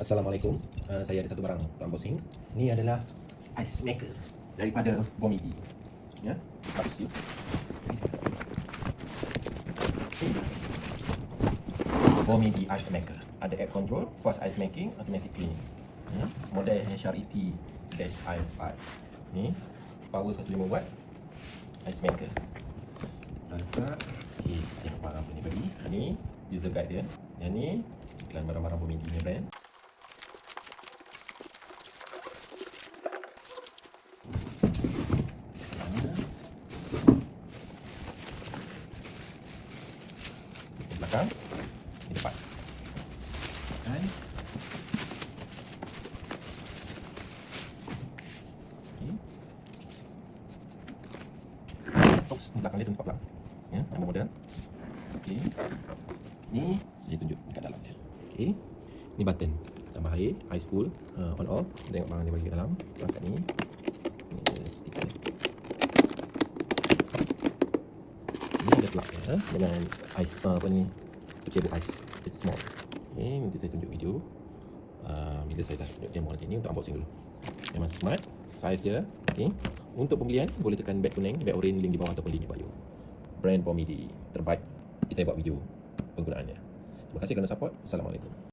Assalamualaikum. Uh, saya ada satu barang untuk unboxing. Ini adalah ice maker daripada Bomidi. Ya, kita isi. Bomidi ice maker. Ada air control, fast ice making, automatic cleaning. Ya, model HRET dash i5. Ni power 150 watt ice maker. Okay, tengok barang apa ni bagi Ni user guide dia Yang ni Iklan barang-barang Bomidi ni brand Di belakang Di depan. Okay Box di belakang dia tempat belakang Ya, nama model. Okay Ni saya tunjuk dekat dalam dia. Okay Ni button. Tambah air Ice cool uh, On off. Tengok barang dia bagi kat dalam. Ni Ni ada stiker dia Ni dia Dengan ice uh, apa ni? Kecebuk ice. It's small. Okay Nanti saya tunjuk video. Uh, Bila saya dah tunjuk demo nanti ni Untuk unboxing dulu. Memang smart. Size dia Okay. Untuk pembelian Boleh tekan back kuning Back orange Link di bawah Ataupun link di bio. Brand Pomidi. Terbaik. Kita buat video Penggunaannya. Terima kasih kerana support. Assalamualaikum